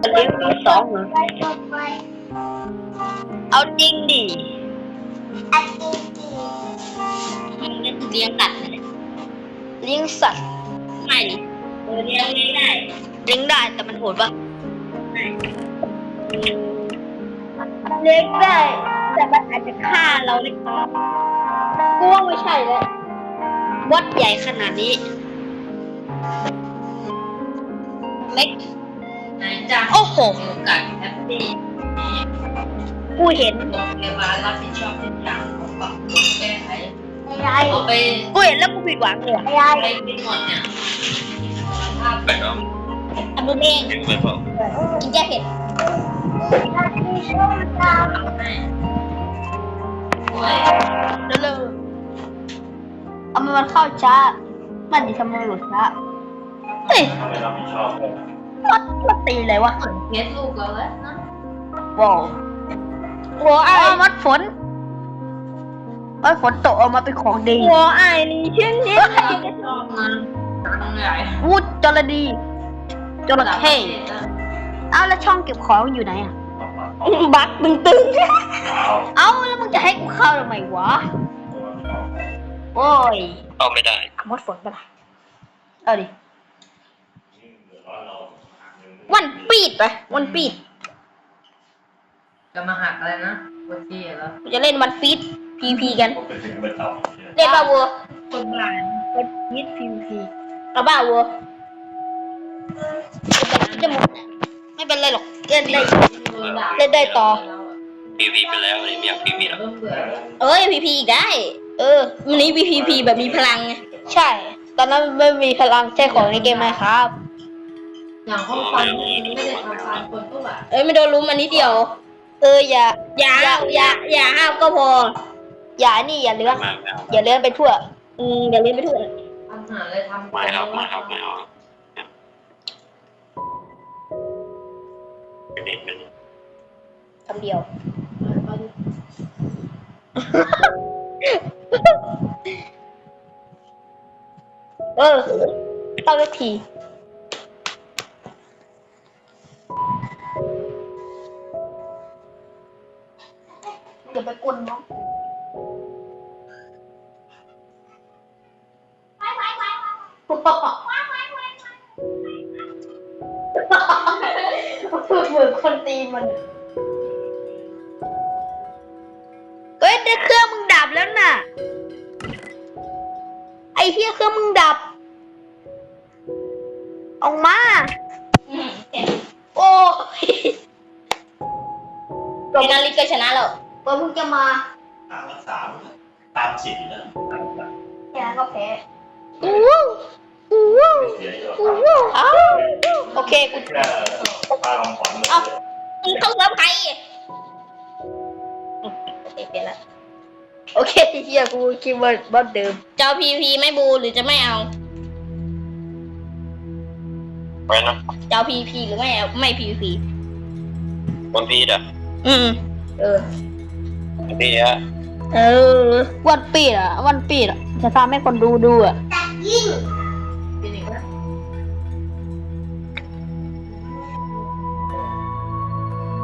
เลี้ยงมีสองเหรอไปต่อไปเอาจริงดิอันนี้ดีเลี้ยงสัตว์นั่นแหละเลี้ยงสัตว์ไม่ดิเออเลี้ยงเลี้ยงได้เลี้ยงได้แต่มันโหดปะเลี้ยงได้แต่มันอาจจะฆ่าเราเล็กน้อยกูว่าไม่ใช่เลยวัดใหญ่ขนาดนี้เล็ก ไหนจ้าโอ้โห มีโอกาสแฮปปี้กูเห็นโรงพยาบาลรับผิดชอบทุกอย่างของปรับปรุงแก้ไขยายเอาไปกูเห็นแล้วกูผิดหวังเลยอะยายไปกินหมดเนี่ยภาพแต่ก็อันนู้นเองยังไม่พอกินแก้เผ็ดอันนี้ส้มตำเอาให้โอ้ยเร็วๆเอามันมันเข้าช้า มันจะทำมันหลุดช้าเฮ้ยไม่รับผิดชอบเลยมันมัน ตีอะไรวะเหมือนเคสลูกเราแล้วนะว้าวหัวไอ้อ๋อมัดฝนมัดฝนตกออกมาเป็นของดีหัวไอ้นี่เช่นนี้ชอบนะตังใหญ่วูดจระดีจระเข้เอาแล้วช่องเก็บของอยู่ไหนอะบักตึงตึงเอาแล้วมึงจะให้กูเข้าทำไมวะโอ้ยเข้าไม่ได้มดฝนไปละเอาดิ วันปีดไปวันปีดจะมาหักอะไรนะวันที่เหรอกูจะเล่นวันปีดพีพีกันไปถึงไม่ต่อเล่นบ้าวัวคนบ้านวันยิดพีพีเอาบ้าวัวจะหมดไม่เป็นไรหรอกเล่นได้เล่นได้ต่อ พีวีไปแล้วเลยไม่อยากพีวีแล้วเริ่มเบื่อแล้วเอ้ยพีพีอีกได้ เออวันนี้พีพีแบบมีพลังไงใช่ ตอนนั้นไม่มีพลังใช้ของในเกมไหมครับ อย่างห้องฟันไม่ได้ทำฟันคนก็แบบเอ้ยไม่โดนลุมอันนี้เดียว เอออย่าอย่าห้าวอย่าอย่าห้าวก็พอ อย่านี่อย่าเลื้อน มากแล้วอย่าเลื้อนไปทั่ว อืมอย่าเล่นไปทั่ว ทำหาเลยทำไม่ครับไม่ครับไม่เอาเป็นเด็กเป็นคำเดียว เออเข้าสักที เดี๋ยวไปกวนน้องเหมือนคนตีมันเอ้ยแต่เครื่องมึงดับแล้วน่ะ ไอ้เหี้ยเครื่องมึงดับ ออกมา โอ้ยเจนาลิกก็ชนะแล้ว เพิ่งจะมาตามรักษาตามสิทธิ์แล้วแค่นั้นก็แพ้อู้อู้อู้เสียอยู่อู้อ้าวโอเคกูแค่ปลาลองขวัญเลยเอ้ามึงเข้าเซิร์ฟใครโอเคเปลี่ยนละโอเคเฮียกูคิดว่าบอสเดิมจะเอาพีพีไม่บูหรือจะไม่เอาไปนะจะเอาพีพีหรือไม่เอาไม่พีพีคนพีดอะอืมเออค นพีอะเออ วันปีดอะ วันปีดอะ จะทำให้คนดูดูอะตักยิ่งเป็นอีกแล้ว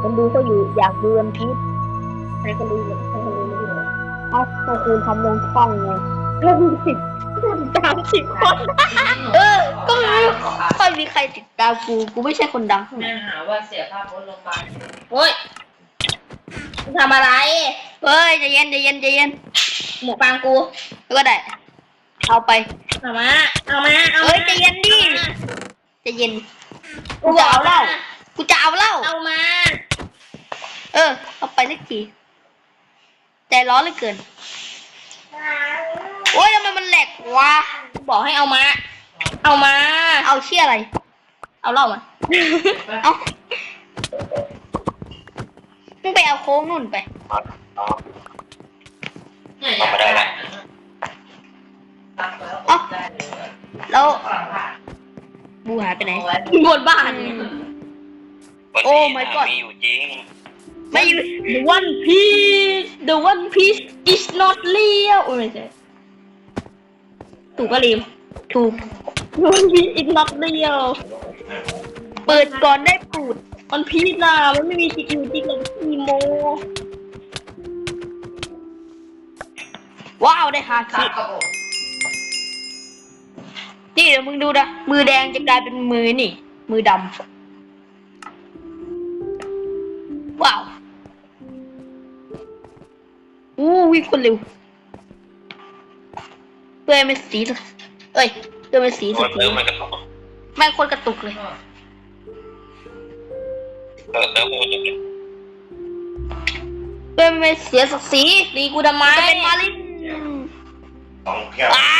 คนดูก็อยู่อยากดูวันพีชให้คนดูให้คนดูไม่ดูเอ้าก็คือทำลงช่องไงลงสิบสามสิบคน เออ ก็ไม่ค่อยมีใครติดตามกู กูไม่ใช่คนดังแม่หาว่าเสียค่ารถโรงพยาบาลโอ้ยมึง ทำอะไร เฮ้ยใจเย็นใจเย็นใจเย็นหมูฟังกูแล้วก็ได้ เอาไป เอามา เอามา เอาเฮ้มายใจเย็นดิ ใจเย็น กูจะเอาเหล้า กูจะเอาเหล้า เอามา เออ เอาไปสักทีใจร้อนเหลือเกิน โอ้ยทำไมมันแหลกวะบอกให้เอามา เอามา เอาเชี่ยอะไร เอาเหล้ามา เอา มึงไปเอาโค้งนู่นไปเนี่ยอยากได้ตักแล้วเอ้าได้เลยแล้วฝั่งผ่าบูหายไปไหนเอาไว้บนบ้านคนโอ้พี my นะ god มีอยู่จริง ไม่อยู่ The One Piece The One Piece is not real โอ้ยไม่ใช่ถูกก็รีม ถูก The One Piece is not real เปิดก่อนได้ปูดมันพีชนะมันไม่มีสิทธิ์อยู่จริงหรอกมี โม ว้าวได้ฮาครัคิบครับผมนี่เดี๋ยวมึงดูนะ มือแดงจะกลายเป็นมือนี่ มือดำ ว้าว อู้วิ่งคนเร็วเพื่อนเป็นสีเอ้ยเพื่อนเป็นสีมัสุนดเติมมันกระตุกแม่งโคนกระตุกเลยเติมเติมมันจะ เป็นเพื่อนไม่เสียศักดิ์ศรีดีกูทำไมเป็นมาลินสองแก้วว้า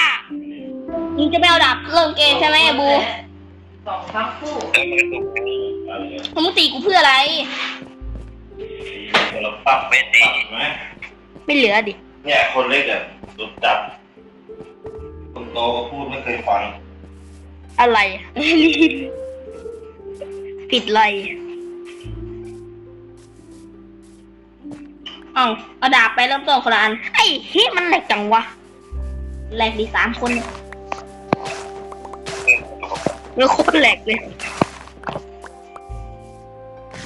มึงจะไม่เอาดาบเริ่มเกมใช่ไหมไอ้บูสองทั้งคู่เติมมันกระตุกอะไรเนี่ยมึงตีกูเพื่ออะไรเราปรับไม่ดีไหมไม่เหลือดิเนี่ยคนเล็กอะรุดจับคนโตก็พูดไม่เคยฟัง อะไร ผิดอะไร เอาเอาดาบไปเริ่มต้นคนละอันไอ้เฮ้ยมันแหลกจังวะแหลกดีสามคนเนี่ยแล้วโคตรแหลกเลย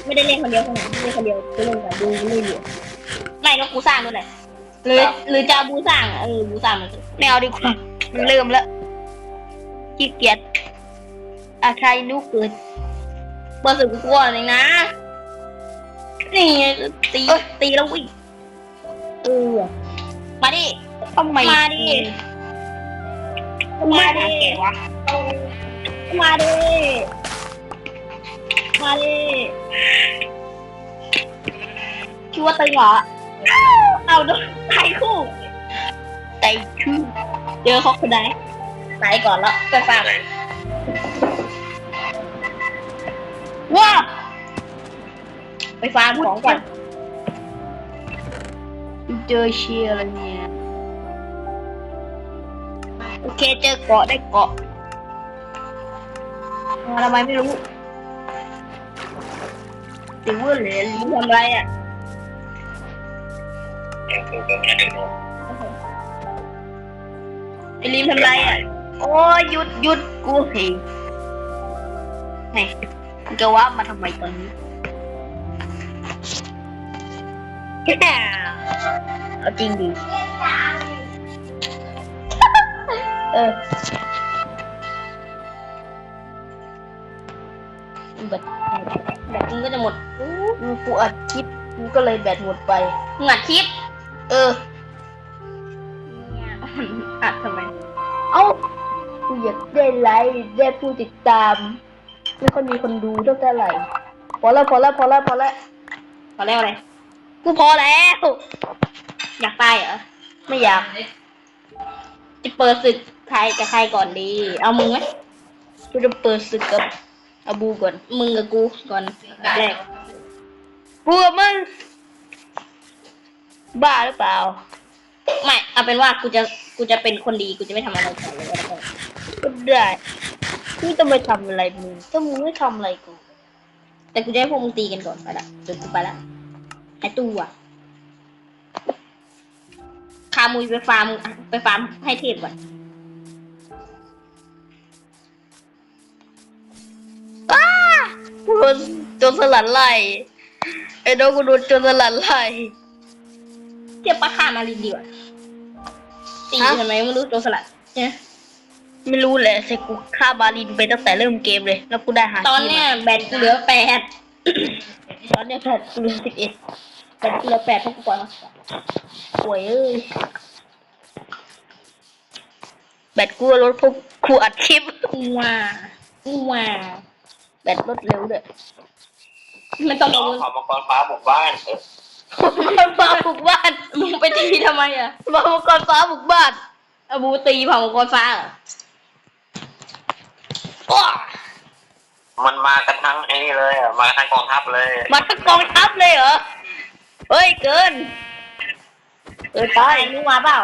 ไม่ได้เล่นคนเดียวคนไหนเล่นคนเดียวก็เล่นกับบูไม่เหลือไม่ก็กูสร้างด้วยแหละหรือหรือจะเอาบูสร้างอะเออบูสร้างมันไม่เอาดีกว่ามันเริ่มแล้วขี้เกียจอะใครนุกเกิดเบอร์สึกกูกลัวเลยนะนี่ไงตีตีแล้ววิ่ง เออมาดิ ทำไมมาดิ มาดิวะมาดิ มาดิคิดว่าตึงเหรอ เอาดูไทยคู่ไทยคู่เจอเขาคนไหนไปก่อนแล้วไปฟังว้าไปฟาร์มของก่อน เจอเชียร์อะไรเนี่ย โอเคเจอเกาะได้เกาะมาทำไมไม่รู้ติวเหรียญมึงทำไรอะยังพูดกันไม่ได้เนอะไอ้ลิมทำไรอะ โอ้ยหยุดหยุดกูเห็นไหนกูจะว่ามาทำไมตอนนี้ เอาจริงดิเออแบตแบตมึงก็จะหมดมึงกูอัดคลิปมึงก็เลยแบตหมดไปมึงอัดคลิป เอออัดทำไม เอ้ากูอยากได้ไลค์ได้ผู้ติดตาม ไม่ค่อยมีคนดูเท่าไหร่พอแล้วพอแล้วพอแล้วพอแล้วพอแล้วอะไร กูพอแล้ว อยากตายเหรอ ไม่อยาก จะเปิดศึกใครกับใครก่อนดี เอามึงไหมกูจะเปิดศึกกับอาบูก่อน มึงกับกูก่อนแรกกูกับมึงบ้าหรือเปล่า ไม่เอาเป็นว่ากูจะกูจะเป็นคนดีกูจะไม่ทำอะไรก่อนเลยก็ได้กูจะไม่ทำอะไรมึงถ้ามึงไม่ทำอะไรกูแต่กูจะให้พวกมึงตีกันก่อนไปละจนกูไปละไอตู้อะคามุยไปฟาร์มไปฟาร์มให้เทพก่อนอ้ากูโดนโจรสลัดไล่ไอ้น้องกูโดนโจรสลัดไล่เทียบปลาคามาลินดีกว่าตีทำไมไม่รู้โจรสลัดเนี่ยไม่รู้แหละเซกูฆ่าบาลินไปตั้งแต่เริ่มเกมเลย แล้วกูได้หาตอนเนี้ยแบตกูเหลือแปดตอนเนี้ยแบตกูเหลือสิบเอ็ด แบตกูเหลือแปดเพราะกูปล่อยมาป่วยเอ้ยแบตกูลดพวกครูอัดคลิปว้าว้าแบตลดเร็วด้วยไม่ต้องน้กัองงวลขอมังกรฟ้าบุกบ้านเออคนฟ้าบุกบ้านมึงไปตีทำไมอะเผ่ามังกรฟ้าบุกบ้านอาบูตีเผ่ามังกรฟ้าเหรอว้ามันมากันทั้งไอ้นี่เลยอะมาทั้งกองทัพเลย มาทั้งกองทัพเลยเหรอ เฮ้ยเกินเออตายนู้มาเปล่า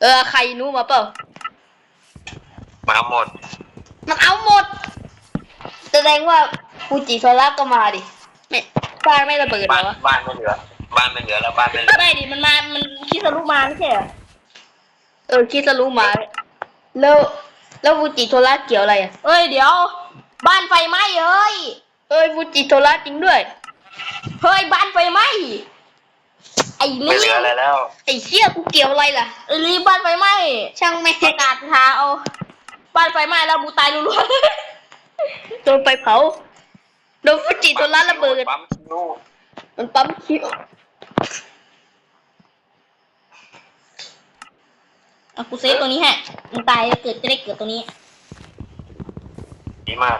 เออใครนู้มาเปล่า มาหมด มันเอาหมด แสดงว่าฟูจิโซล่าก็มาดิ ไม่บ้านไม่ระเบิดเหรบ้านอวะบ้านไม่เหลือ บ้านไม่เหลือแล้วบ้านไม่เหลือไม่ดิ มันมา มันคิดสรุมาไม่ใช่เหรอเออคิดสรุมา แล้ว แล้วฟูจิโซล่าเกี่ยวอะไรอะ เอ้ยเดี๋ยว บ้านไฟไหม้เอ้ย เอ้ยฟูจิโทระจริงด้วย เฮ้ยบ้านไฟไหม้ ไอ้ไม่ลีเหลืออะไรแล้ว ไอ้เชี่ยกูเกี่ยวอะไรล่ะ ไอ้ลีบ้านไฟไหม้ช่างแม่งประกาศหาเอา บ้านไฟไหม้แล้วบูตายรัวโดนไฟเผาโดนฟูจิโทระระเบิด ปั๊มคิวมันปั๊มคิวๆอะกูเซฟตรงนี้ฮะมึงตายเกิดจะได้เกิดตรงนี้ ดีมาก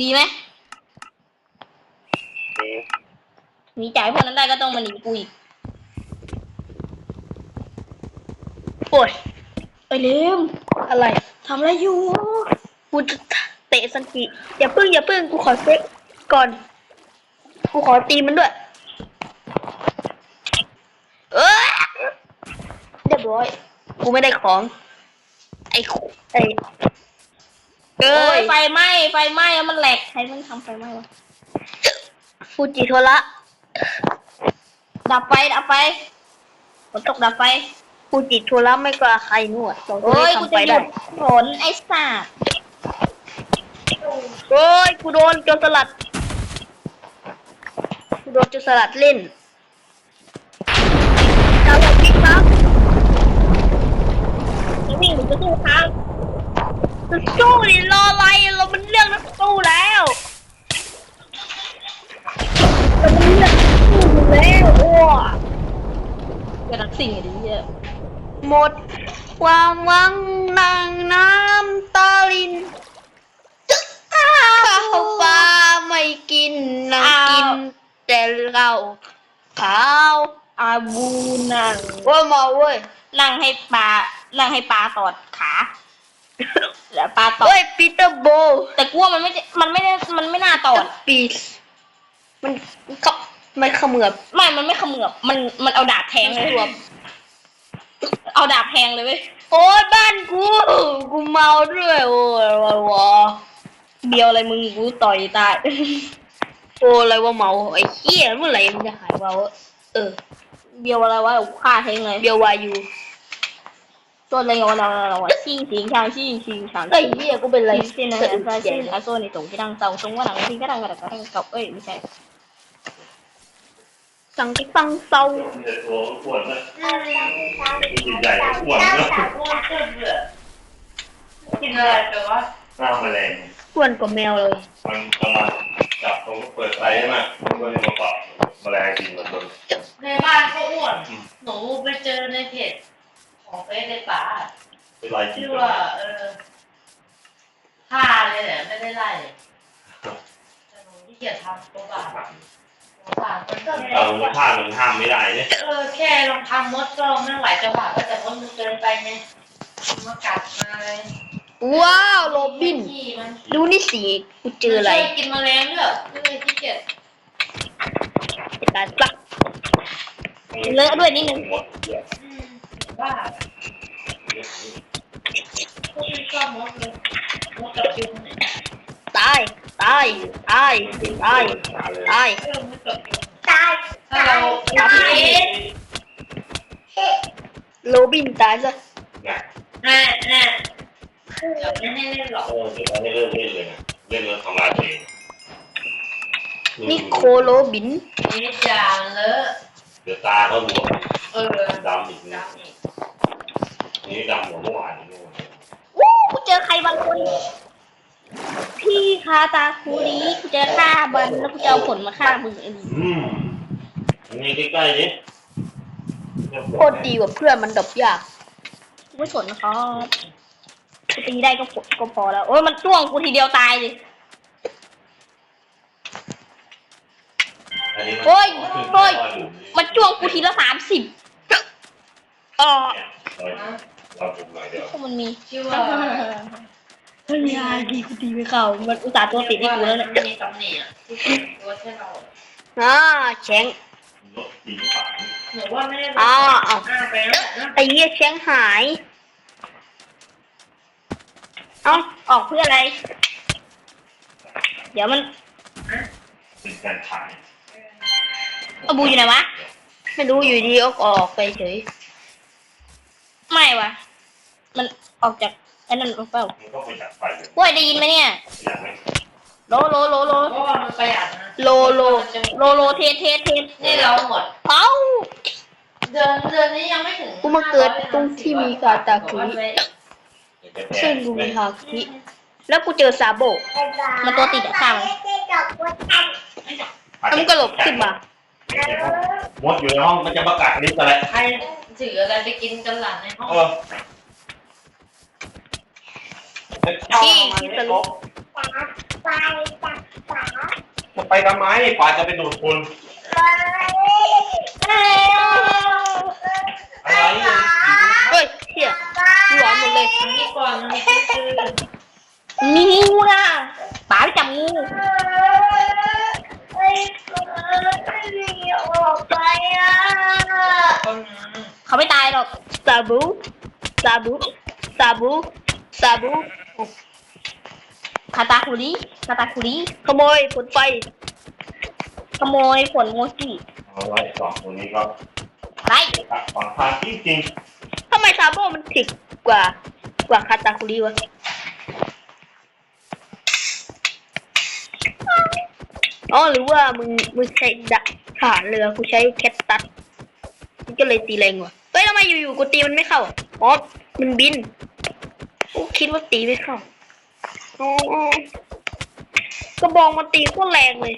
ดีไหม ดีหนีจากไอ้พวกนั้นได้ก็ต้องมาหนีกูอีกโอ้ยไปเร็วอะไรทำอะไรอยู่กูจะเตะสันกิอย่าพึ่งอย่าพึ่งกูขอเซ็กก่อน กูขอตีมันด้วย เออเรียบร้อย กูไม่ได้ของ ไอ้คุไอ้เอ้โอ้ยยไฟไหม้ไฟไหม้แล้วมันแหลกใครมันทำไฟไหม้วะ ฟูจิโทระดับไฟดับไฟฝนตกดับไฟฟูจิโทระไม่กล้าใครนวดสองคนโอ้ยนี้กูทำไปจะหยุได้ดฝนไอ้สัตว์โอ้ยกูโดนโจรสลัดกูโดนโจรสลัดเล่นดาวน์พิกครับจะวิ่งหรือจะสู้เขาจะสู้ดิรออะไรเรามันเรื่องนักสู้แล้วเรามันเรื่องนักสู้อยู่แล้วโอ้ จะรักสิ่งอะไรเงี้ยหมดความหวังนางน้ำตาลินข้าวปลาไม่กินนางกิน แต่เหล้าขาวอาบูนั่งว่าเมาเว้ยนั่งให้ปลานั่งให้ปลาตอดขาแล้วปลาตอดเฮ้ยปีเตอร์โบ แต่กลัวมันไม่ได้มันไม่ได้มันไม่น่าตอดปีสมันเข ไม่เขมือบไม่มันไม่เขมือบมันมันเอาดาบแทงเลยรวมเอาดาบแทงเลยเว้ยโอ้ยบ้านกูกูเมาด้วยโอ้ยวอเบียวอะไรมึงกูต่อยตายโอ้อะไรวะเมาไอ้เหี้ยเมื่อไหร่มันจะหายวะเออ เบียวอะไรวะฆ่าแทงเลยเบียววายูตัวอะไรวะเราเราอะชิงชิงช่างชิงชิงช่างไอ้เหี้ยกูเป็นไรเส้นนะเส้นอาโซนในตรงที่ดังเตาตรงว่าหนังที่ก็ดังกระดักกระดังเก่าเอ้ยไม่ใช่ สังกิฟังเศร้ามันจะตัวอ้วนนะใหญ่ๆอ้วนนะกินอะไรแต่วะหน้าแมลงอ้วนกว่าแมวเลยมันกำลังจับตรงเปิดไฟใช่ไหมมันก็เลยมาปรับแมลงกินหมดเลย ในบ้านเขาอ้วน หนูไปเจอในเพจของเฟซในป่า เป็นไรกิน ชื่อ กัน ว่าเออฆ่าเลยแหละไม่ได้ไล่แต่หนูที่เกียจทำตัวบาปตัวบาปมันก็ เอาผ้ามันห้ามไม่ได้เนี่ย เออแค่ลองทำมด ก็ไม่ไหวจะบาปก็แต่มดมันเกินไปไงมากัดมาเลยว้าวโรบิน ขี้มันดูนี่สีกูเจออะไรมันช่วยกินแมลงด้วยก็เลยขี้เกียจไอ้ตาสักเลอะด้วยนิดนึงหมดอืมบ้าพวกไม่ชอบมดเลยมดกับยุงเนี่ยตายตายตายตายตายเออมดกับยุงตายถ้าเราทำเอง โรบินตายซะนะแน่แน่เดี๋ยวไม่ให้เล่นหรอกเออเดี๋ยวเราได้เลิกเล่นเลยนะเล่นแล้วทำลายตัวเองนี่โคโรบินนี่จานเลอะเดี๋ยวตาเขาบวมเออดำอีกนะน้ำอีกนี่ดำกว่าเมื่อวานอีกนู่นวู้กูเจอใครบางคน พี่คาตาคูรีกูจะฆ่ามันแล้วกูจะเอาผลมาฆ่ามึงไอ้นี่อืมนี่ใกล้ๆดิ โคตรดีกว่าเพื่อนมันดบยากกูไม่สนนะครับกูตีได้ก็พอก็พอแล้ว โอ้ยมันจ้วงกูทีเดียวตายเลยอันนี้มันโอ้ยโอ้ยมันจ้วงกูทีละสามสิบอ๋อเราจุดหน่อยเดียวพวกมันมีชื่อว่าเฮ้ยยายดีกูตีไม่เข้ามันอุตส่าห์ตัวติดให้กูแล้วเนี่ยมันมีตำหนิอะที่ตัวแค่เราอ่าแชงรถตีฝัง หนูว่าไม่ได้อ่าเอาอ่าไปแล้วนะไอ้เหี้ยแชงหาย เอ้าออกเพื่ออะไร เดี๋ยวมันเป็นการถ่ายเอาบูอยู่ไหนวะ ไม่รู้อยู่ดีออกออกไปเฉย ไม่วะ มันออกจากอ้นั่นเปล่ามันก็ประหยัดไฟเลยกล้วยได้ยินไหมเนี่ยประหยัดไหม โลโลโลโลเพราะว่ามันประหยัดนะโลโลโลโลเทสเทสเทสนี่เราหมด เอ้าเดือนเดือนนี้ยังไม่ถึงกูมาเกิดตรงที่มีกาตาคุริเดี๋ยวจะแพซึ่งงกูมีฮาคิแล้วกูเจอซาโบมันตัวติดอะข้างไม่ได้ดอกบัวทันแล้วมันก็หลบขึ้นมา มดอยู่ในห้องมันจะประกาศลิสต์อะไรใครถืออะไรไปกินกันหลังในห้องเออที่ที่สรุป ไปจับสาจะไปทำไมป่าจะไปดูดคุณไปอะไรเนี่ยเฮ้ยเชี่ยกูหลอนหมดเลยมันมีก่อนมันมีคือมีงูนะป๋าไปจับงูเฮ้ยไม่มีออกไปอะต้นเขาไม่ตายหรอกซาบูซาบูซาบูซาบูคาตาคุริคาตาคุริขโมยผลไฟขโมยผลโมจิเอาไว้สองตัวนี้ก็อะไรตัดฝั่งทางจริงทำไมซาโบมันถึกกว่ากว่าคาตาคุริวะอ๋อหรือว่ามึงมึงใช้ดะฐานเรือกูใช้แคทตัสมันก็เลยตีแรงว่ะเฮ้ยทำไมอยู่ๆกูตีมันไม่เข้าอ๋อมันบินกูคิดว่าตีไม่เข้า อ๋อกระบองมันตีโคตรแรงเลย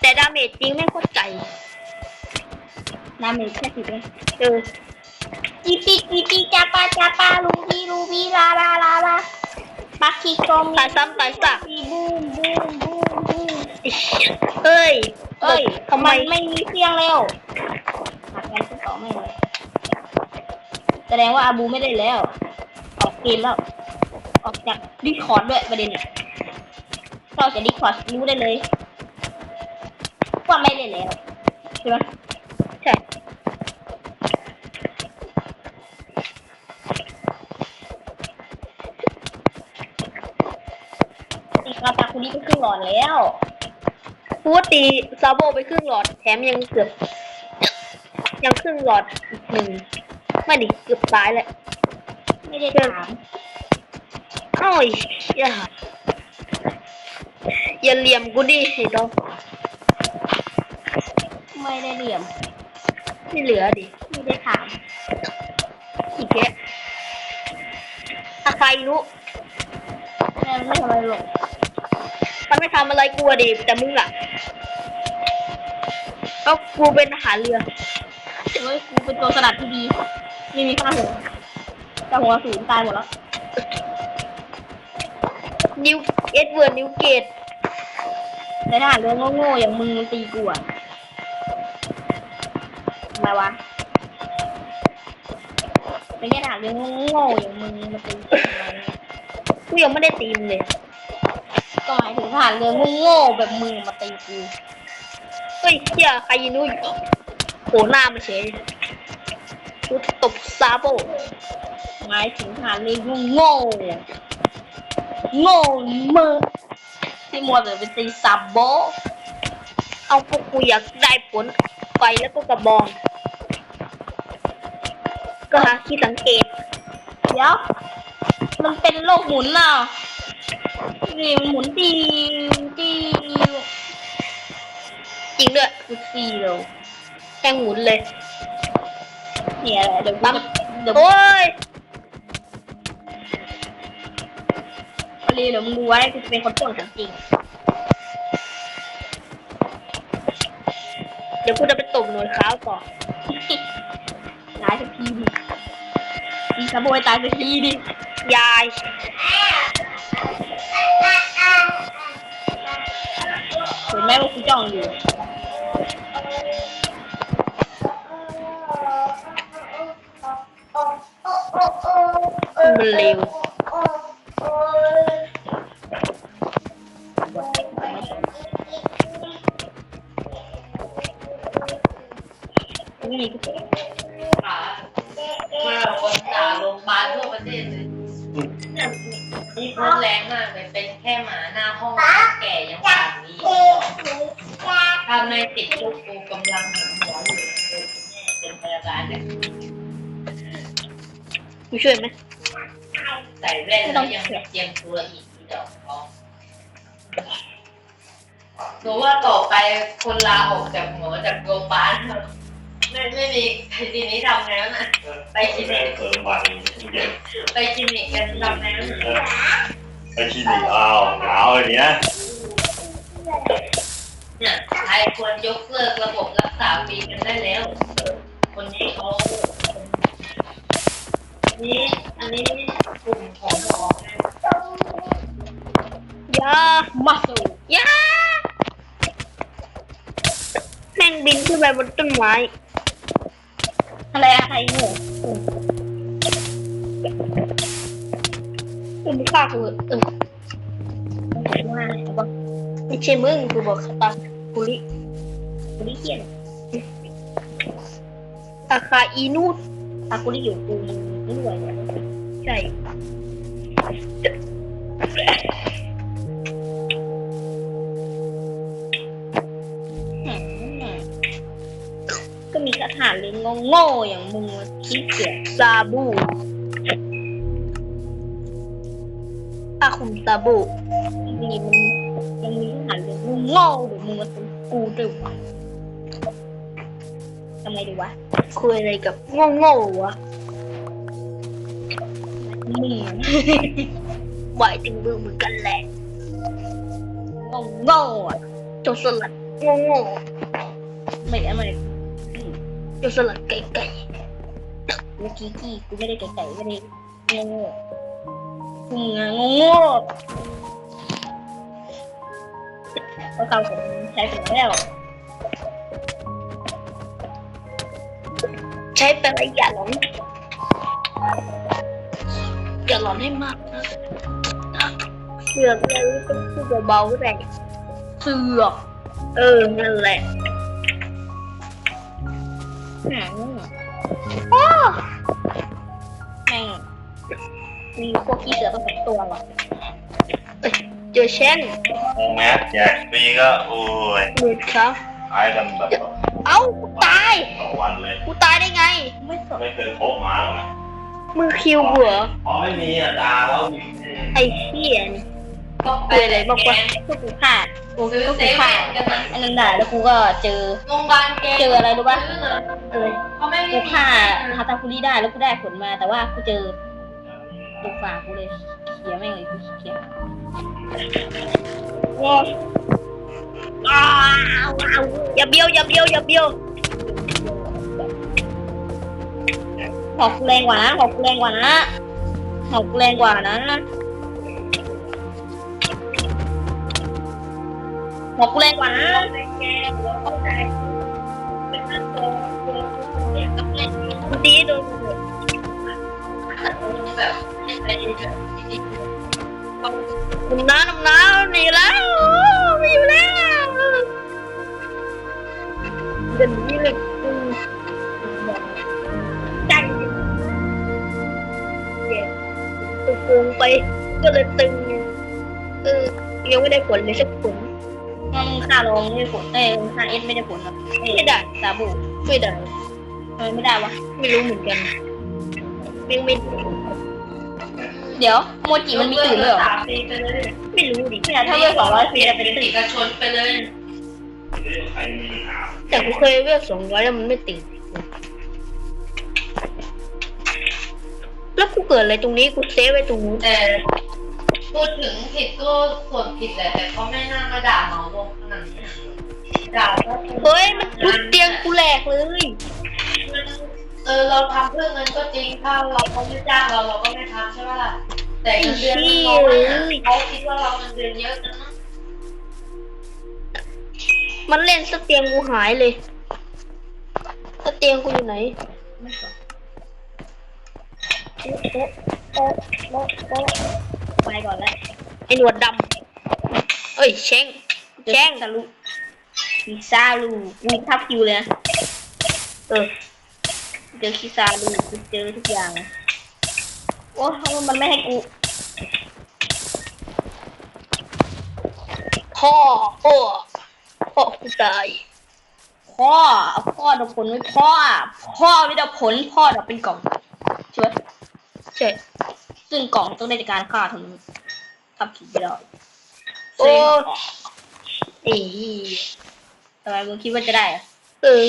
แต่ดาเมจจริงไม่งโคตรไกลดาเมจแค่สิบเองเออจีปีจีปีจับปาจับปาลูบีลูบีลาลาลาลาปักคีกรมตายซ้ำตายซากบีบูมบูมบูมบูมเอ้ยเอ้ยทำไมนไม่มีเสียงแล้วหักกันต่อไม่เลย แสดงว่าอาบูไม่ได้แล้ว ออกเกมแล้ว ออกจากดิคอร์ดด้วยประเด็นเนี่ยถ้าจากดิคอร์ดรู้ได้เลยว่าไม่ได้แล้วใช่ไหมใช่ตีกาตาคุริก็ครึ่งหลอดแล้วพูดตีซาโบไปครึ่งหลอดแถมยังเกือบยังครึ่งหลอดอีกหนึ่ง ไม่ดิเกือบตายแล้วไม่ได้ถามเอ้ยอย่าอย่าเหลี่ยมกูดิสิดอกไม่ได้เหลี่ยม ไม่เหลือดิ ไม่ได้ถามอีกแค่อาใครรู้แม่ไม่ทำอะไรหรอกมันไม่ทำอะไรกูอะดิแต่มึงล่ะก็กูเป็นทหารเรือเฮ้ยกูเป็นตัวสลัดที่ดี ไม่มีค่าหัวแต่หัวสูงตายหมดแล้ว นิวเอ็ดเวิร์ดนิวเกตแต่ถ้าหากเรื่องโง่ๆอย่างมึงตีกูอะทำไมวะไม่ใช่ทหารเรื่องโง่ๆอย่างมึงมาตีกูทำไมกูยังไม่ได้ตีมงเลยก็หมายถึงทหารเรือโง่ๆแบบมึงมาตีกูเฮ้ยเฮียใครยินนู้โผล่หน้ามาเฉย กูตบซาโบหมายถึงทหารเรือโง่ๆโง่มึงที่มัวแต่ไปตีซับโบเอาพวกกูอยากได้ผลไฟแล้วก็กระบอง ก็หาที่สังเกต เดี๋ยว มันเป็นโลกหมุนน่ะนี่มันหมุนตีตีจริงด้วยกูตีเร็วแค่หมุนเลย เนี่ยแหละเดี๋ยวกูจะเดี๋ยวโอ้ยพอดีเดี๋ยวมึงดูไว้กูจะเป็นคนป่วนของจริง เดี๋ยวกูจะไปตบหน่วยขาวต่อตายสักทีดิตีขโมยตายสักทีดิ ยาย เห็นไหมว่ากูจ้องอยู่ มัน ใส่แว่นแล้วยังเจียมตัวอีกอีดอกทองหนูว่าต่อไปคนลาออกจากหมอจากโรงพยาบาลไม่ไม่มีทีนี้ทำแล้วนะไปคลิแม่นิกเสริมบัตรเย็นไปคลินิกกันทำแล้วนะไปคลินิกอ้าวหนาวอย่างเงี้ยเนี่ยไทยควรยกเลิกระบบรักษาฟรีกันได้แล้ว คนนี้เขาอั นนี้อันนี้กลุ่มของหมอไงยามาสูยาแม่งบินขึ้นไปบนต้นไม้อะไรอะไรโง่กูไม่ฆ่ากูเออว่าบอกไม่ใช่มึงกูบอกตากูริกูนี่เขียนอาคาอีนูดตากูนี่อยู่กู นี่รวยเนี่ยใช่อืมก็มีทหาเลยโง่ๆอย่างมึงมาขี้เกียจซาบูอาคุมซาบูนี่มันยังมีทหารเลยโง่ๆเดี๋ยวมึงมาเป็นกูด้วยวะทำไงดีวะ คุยอะไรกับงโง่ๆวะ มึงอะไหวถึงมือเหมือนกันแหละโง่ๆอะโจรสลัดโง่โง่ไม่ได้ไม่ได้ๆโจรสลัดไก่ไก่เมื่อกี้กี้กูไม่ได้ไก่ๆไม่ได้โง่ๆมึงอะโง่ๆเพราะเขาผมใช้ไปแล้วใช้ไปแล้วอย่าหลอน อย่าหลอนให้มากนะเสือกเลยต้องพูดเบาๆแหละเสือกเออนั่นแหละหางแม่งมีพวกขี้เสือต้องสองตัวหรอเจอเช่นมองแมสแจกฟรีก็โอ้ยหลุดครับขายกันแบบเอ้ากูตายต่อวันเลย กูตายได้ไง ไม่สน ไม่เคยพบมาหรอกนะ มึงคิวกูเหรอพอไม่มีอะด่าแล้วมีไอ้เหี้ยนี่ก็ไปคุยอะไรบอกว่าก็กูฆ่ากูซื้อก็เซกูเว่ฆ่านกันนะอันนั้นด่าแล้วกูก็เจอโรงพยาบาลแกเจออะไรรู้ปะซื้อเลยเออเขาไม่มีกูฆ่าฮาตาคุริได้แล้วกูได้ผลมาแต่ว่ากูเจอตัวฝากกูเลยเขียแม่งเลยกูเขียว้าวอ้าวอ้าวอย่าเบี้ยวอย่าเบี้ยวอย่าเบี้ยว หอกแรงกว่านะหอกแรงกว่านะหอกแรงกว่านะหอกแรงกว่านะกูตีโดนแบบไม่ได้แบบน้ำน้ำน้ำหนีแล้วไม่อยู่แล้ว โกงไป ก็เลยตึงเออยังไม่ได้ผลเลยสักผลงั้นมึงฆ่าลองไม่ได้ผลเอ้ยมึงฆ่าเอสไม่ได้ผลหรอกเอ้ยไม่ได้ซาบูไม่ได้ทำไมไม่ได้วะไม่รู้เหมือนกันไม่ไม่เดี๋ยวโมจิมันมีตื่นด้วยเหรอสามปีไปเลยไม่รู้ดิเนี่ยถ้าเลือกสองร้อยเปปีลี่ยนจะเป็เป็นนตื่เอนกชนไปเลยใครมีปัญหาแต่กูเคยเลือกสองร้อยแล้วมันไม่ติด แล้วกูเกิดอะไรตรงนี้กูเซฟไว้ตรงนู้นแต่พูดถึงผิดก็ส่วนผิดแหละแต่เขาไม่น่ามาด่าเหมารวมขนาดนี้นะด่าก็คือเฮ้ยมันทุบเตียงกูแหลกเลยเออเราทำเพื่อเงินก็จริงถ้าเราเขาไม่จ้างเราเราก็ไม่ทำใช่ไหมล่ะแต่เงินเดือนมันน้อยอะเขาคิดว่าเราเงินเดือนเยอะจังนะมันเล่นสเตียงกูหายเลยสเตียงกูอยู่ไหนไม่สน โอ๊ะโอ๊ะโอ๊ะโอ๊ะ ไปก่อนแล้วไอ้หนวดดำเอ้ยเช้งแจ้งซาลูคิซาลูกูทับคิวเลยนะเออเจอคิซาลูเจอทุกอย่าง โอ้ทำไมมันไม่ให้กูพ่อพ่อพ่อกูตายพ่อพ่อดับผลไว้พ่อ พ่อไม่ดับผล พ่อดับเป็นกล่อง ช่วยซึ่งกล่องต้องได้จากการฆ่าถึงทับผิดไปแล้วโอ้เอ้ยทำไมมึงคิดว่าจะได้อะเออ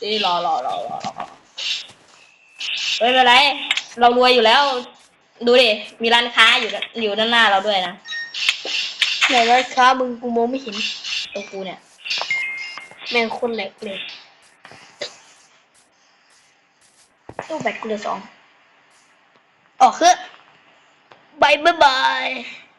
เอ้ยรอรอรอรอรอเฮ้ยไม่เป็นไร เรารวยอยู่แล้ว ดูดิ มีร้านค้าอยู่ด้านอยู่ด้านหน้าเราด้วยนะไหนร้านค้ามึงกูมองไม่เห็นตรงกูเนี่ยแม่งคนแหลกเลย ตู้แบตกูเหลือสองออกคือ บายบายบาย